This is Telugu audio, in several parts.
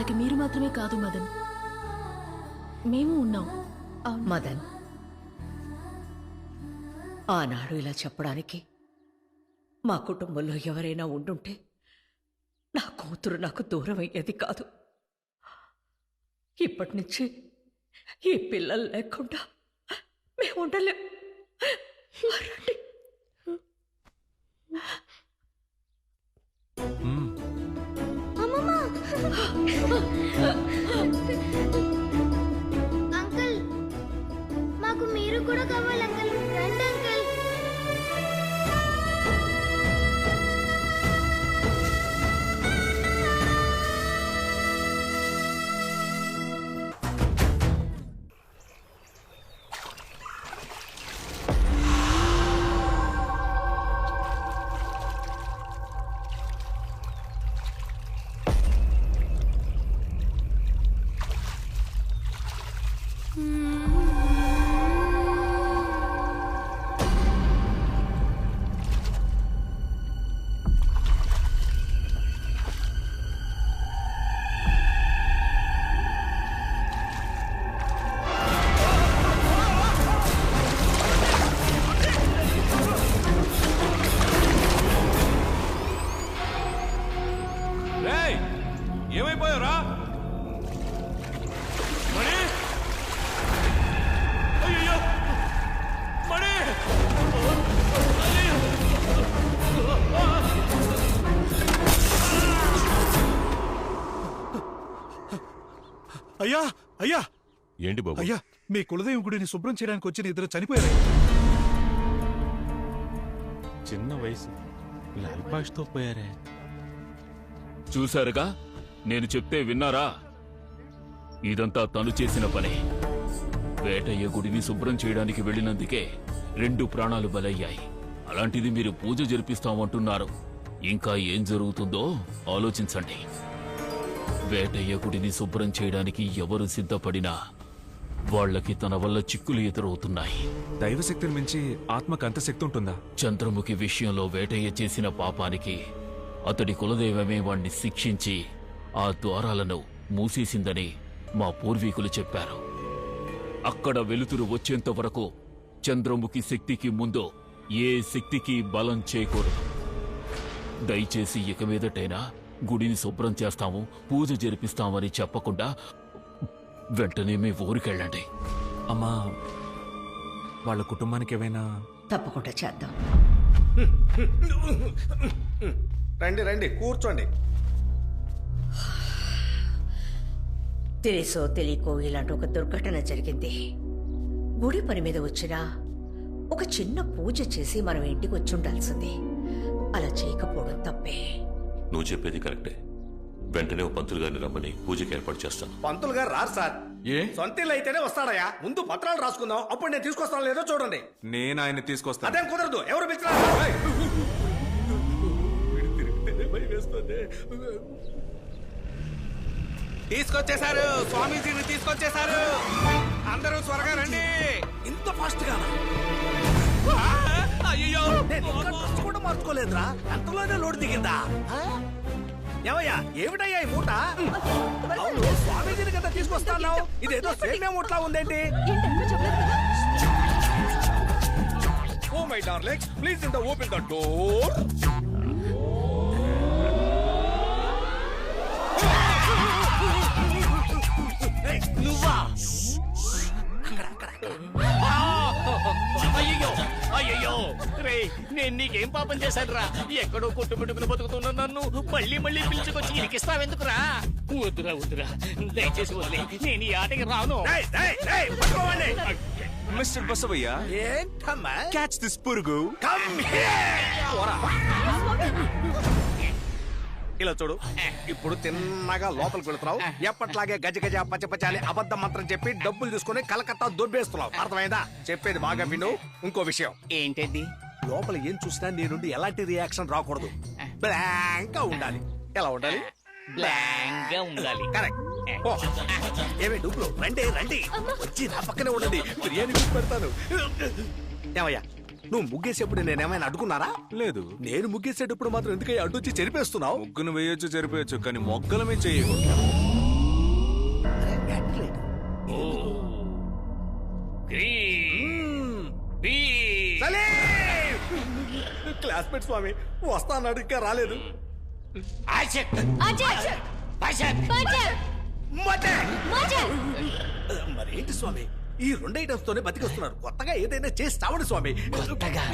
వాళ్ళకి మీరు మాత్రమే కాదు మదన్. మేము ఉన్నాం. మదన్ ఆనాడు ఇలా చెప్పడానికి మా కుటుంబంలో ఎవరైనా ఉండుంటే నా కూతురు నాకు దూరం అయ్యేది కాదు. ఇప్పటి నుంచి ఈ పిల్లలు లేకుండా మేము ఉండలేం. రండి. అంకుల్ మాకు మీరు కూడా కావాలి అంకుల్. రండి అయ్యా! ఏంటి బాబు? అయ్యా మీ కులదైవం గుడిని శుభ్రం చేయడానికి వచ్చిన ఇద్దరు చనిపోయారు. చిన్న వయసు. లాల్తో పోయారే. చూశారుగా? నేను చెప్తే విన్నారా? ఇదంతా తను చేసిన పని. వేటయ్య గుడిని శుభ్రం చేయడానికి వెళ్ళినందుకే రెండు ప్రాణాలు బలయ్యాయి. అలాంటిది మీరు పూజ జరిపిస్తామంటున్నారు. ఇంకా ఏం జరుగుతుందో ఆలోచించండి. వేటయ్య గుడిని శుభ్రం చేయడానికి ఎవరు సిద్ధపడినా వాళ్ళకి తన వల్ల చిక్కులు ఎదురవుతున్నాయి. దైవశక్తిని మించి ఆత్మకు అంత శక్తి ఉంటుందా? చంద్రముఖి విషయంలో వేటయ్య చేసిన పాపానికి అతడి కులదైవమే వాణ్ణి శిక్షించి ఆ ద్వారాలను మూసేసిందని మా పూర్వీకులు చెప్పారు. అక్కడ వెలుతురు వచ్చేంత వరకు చంద్రముఖి శక్తికి ముందు ఏ శక్తికి బలం చేయకూడదు దయచేసి ఇక మీదటైనా గుడిని శుభ్రం చేస్తాము పూజ జరిపిస్తామని చెప్పకుండా వెంటనే మీ ఊరికెళ్ళండి అమ్మా వాళ్ళ కుటుంబానికి ఏమైనా? తప్పకుండా చేద్దాం. రండి రండి కూర్చోండి. తెలుసో తెలియకో ఇలాంటి ఒక దుర్ఘటన జరిగింది. గుడి పని మీద వచ్చినా ఒక చిన్న పూజ చేసి మనం ఇంటికి వచ్చి ఉండాల్సింది. అలా చేయకపోవడం తప్పే. నువ్వు చెప్పేది కరెక్టే. వెంటనే ఓ పంతులు గారిని రమ్మని పూజకి ఏర్పాటు చేస్తాను. పంతులు గారు రారు సార్. ఏ? సొంత ఇల్లు అయితేనే వస్తాడయ్యా. ముందు పత్రాలు రాసుకుందాం. అప్పుడు నేను తీసుకొస్తాను లేదో చూడండి. నేను ఆయన తీసుకొస్తాను. అదేం కుదరదు. ఎవరు పిలిచినా! తీసుకొచ్చేశారు. స్వామీజీని తీసుకొచ్చేశారు. అందరూ త్వరగా రండి. ఇంత ఫాస్ట్గా అయ్యో కూడా మార్చుకోలేదురా. అంతలోనే లోడ్ దిగిందా? ఆ? ఏమయ్యా ఏమిటయ్యా ఈ మూట? అవును స్వామీజీని కదా ఇదేదో సేమ్యా మూటలా ఉందేంటి? ఓ my darling please in the open the door. నువ్వా? అయ్యో అయ్యో రే నేను నీకేం పాపం చేశాను రా ఎక్కడో కొట్టు పెట్టుకుని బతుకుతున్న నన్ను. మళ్ళీ మళ్ళీ పిలుచుకొచ్చి ఇరికిస్తావెందుకురా? వద్దురా వద్దురా. దయచేసి వదిలే. నేను ఈ ఆటకి రాను. మిస్టర్ బసవయ్య ఏంటమ్మా? క్యాచ్ దిస్ పురుగు. Come here! ఇలా చూడు. ఇప్పుడు తిన్నగా లోపలికి వెళుతున్నావు. ఎప్పట్లాగే గజ గజ పచ్చ పచ్చ అని అబద్ధం మంత్రం చెప్పి డబ్బులు తీసుకుని కలకత్తా దొబ్బేస్తున్నావు. అర్థమైందా? చెప్పేది బాగా విను. ఇంకో విషయం. ఏంటది లోపల ఏం చూసినా నీ నుండి ఎలాంటి రియాక్షన్ రాకూడదు. బ్లాంక్గా ఉండాలి. ఎలా ఉండాలి? బ్లాంక్గా ఉండాలి. కరెక్ట్ ఓ, ఏమే డబ్బులు రండి రండి. వచ్చి నా పక్కనే ఉండండి. బిర్యానీ పెడతాను. ఏమయ్యా? నువ్వు ముగ్గేసేప్పుడు నేనేమైనా అడుగున్నారా లేదు. నేను ముగ్గేసేటప్పుడు మాత్రం ఎందుకయ్యా అడ్డొచ్చి చెరిపేస్తున్నావు? ముగ్గును వేయొచ్చు చెరిపేయొచ్చు కానీ మొగ్గలమే మీద క్లాస్ క్లాస్మేట్ స్వామి వస్తా అన్నాడు ఇంకా రాలేదు. మరేంటి స్వామి? ఈ రెండు ఐటమ్స్ తోనే బతికొస్తున్నారు. కొత్తగా ఏదైనా చేసి చావండి స్వామి. కొత్తగా?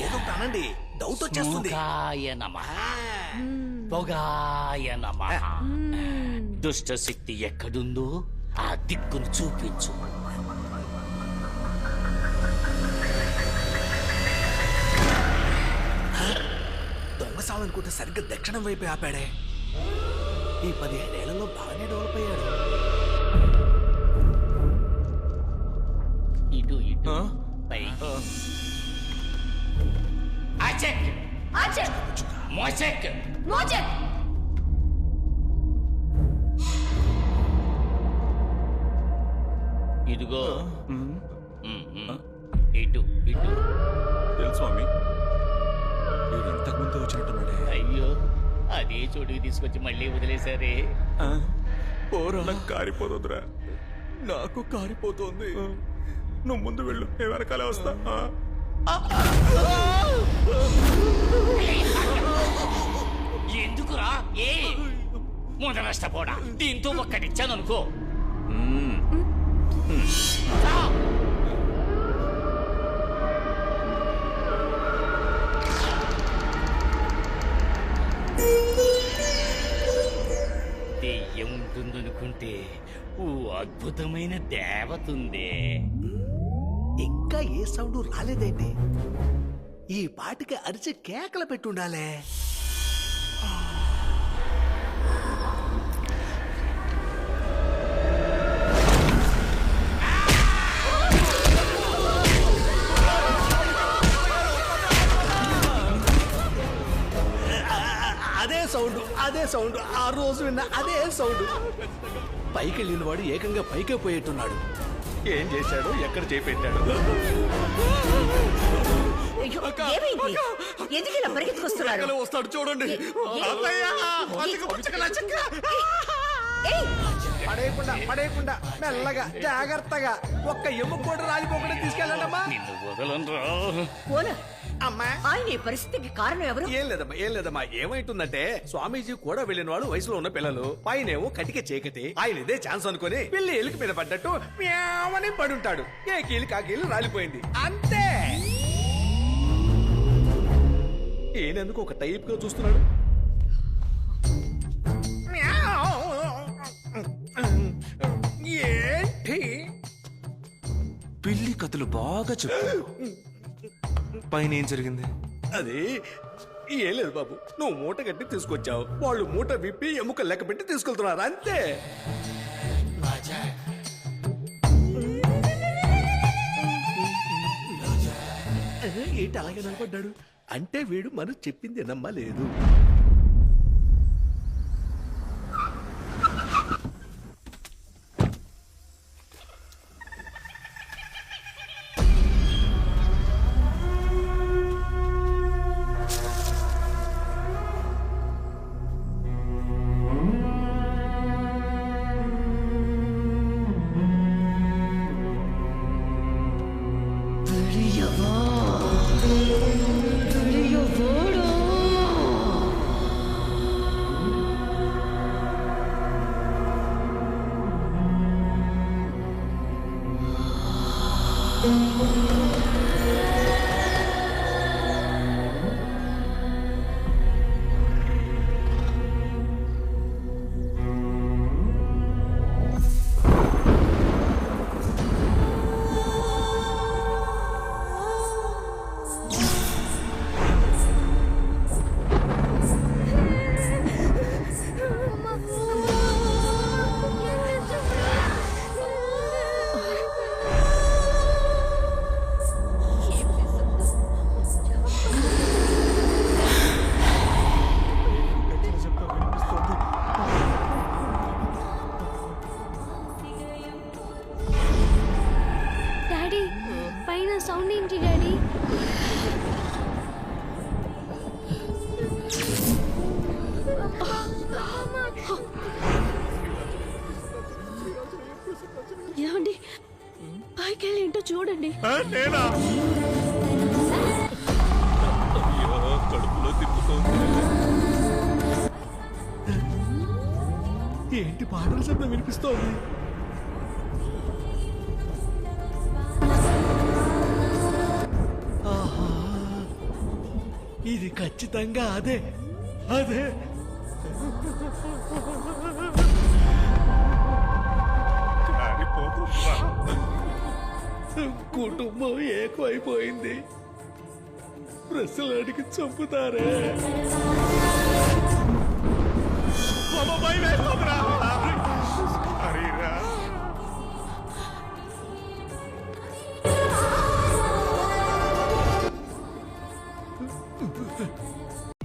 ఏదో కానండి డౌట్ వచ్చేస్తుంది. పొగాయ నమః. పొగాయ నమః. దుష్ట శక్తి ఎక్కడుందో ఆ దిక్కును చూపించు. దొంగ సావు అనుకుంటే సరిగ్గా దక్షిణం వైపు ఆపాడే. ఈ పదిహేడేళ్ళలో బాగానే డెవలప్ అయ్యాడు. ఆచక్ అజయ్ మోచక్ మోజయ్ ఇదిగో. ఇటు ఇటు తెలుసు స్వామి ఇంతకు ముందే వచ్చినట్టున్నాడే అయ్యో అదే చోటుకి తీసుకొచ్చి మళ్ళీ వదిలేశారే పోరా నాకు కారిపోతుందిరా నాకు కారిపోతుంది నువ్వు ముందు వెళ్ళు. నేను వెనకాలే వస్తా. ఎందుకురా? ఏ? ముంద నష్టపోడా దీంతో ఒక్కటిచ్చాను అనుకో దెయ్యం ఉంటుందనుకుంటే ఓ అద్భుతమైన దేవత ఉందే ఇంకా ఏ సౌండ్ రాలేదేంటి? ఈ పాటికి అరిచి కేకలు పెట్టుండాలే. అదే సౌండ్ అదే సౌండ్ ఆ రోజు విన్న అదే సౌండ్. పైకి వెళ్ళిన వాడు ఏకంగా పైకే పోయేట్టున్నాడు. ఏం చేశాడు? ఎక్కడ చేపెట్టాడు? ఎందుకు ఇలా పరిగెత్తుకొస్తున్నారు? వస్తాడు చూడండి. ఏయ్, పడేయకుండా పడేయకుండా మెల్లగా జాగ్రత్తగా ఒక్క ఎమ్ము కూడా రాలిపోకుండా తీసుకెళ్ళండమ్మా. నిన్ను అమ్మా. ఆయన ఈ పరిస్థితికి కారణం ఎవరు? ఏం లేదమ్మా ఏం లేదమ్మా. ఏమైతుందంటే స్వామీజీ కూడా వెళ్ళిన వాడు వయసులో ఉన్న పిల్లలు. పైనేమో కటిక చీకటి ఆయన ఇదే ఛాన్స్ అనుకుని పిల్లి ఎలికి మీద పడ్డట్టు మ్యావని పడుంటాడు. ఏ కీలు కాకీలు రాలిపోయింది. అంతే! ఈయనెందుకు ఒక టైప్గా చూస్తున్నాడు ఏంటి? పిల్లి కథలు బాగా చెప్పు. పైన ఏం జరిగింది? అది ఏం లేదు బాబు. నువ్వు మూట కట్టి తీసుకొచ్చావు. వాళ్ళు మూట విప్పి ఎముక లెక్క పెట్టి తీసుకెళ్తున్నారు అంతే. ఏంటి అలాగే నిలబడ్డాడు అంటే వీడు మనం చెప్పింది నమ్మలేదు. సౌండ్ ఏంటి డాడీ? ఏమండి? పైకి వెళ్ళి ఏంటో చూడండి. నేనా? తల తిప్పుతోంది. ఏంటి పాటల శబ్దం వినిపిస్తోంది? ఇది ఖచ్చితంగా అదే అదే. కుటుంబం ఏకమైపోయింది ప్రశ్నలాడికి చంపుతారే అమ్మ, భయం వేస్తోందిరా. 嗯嗯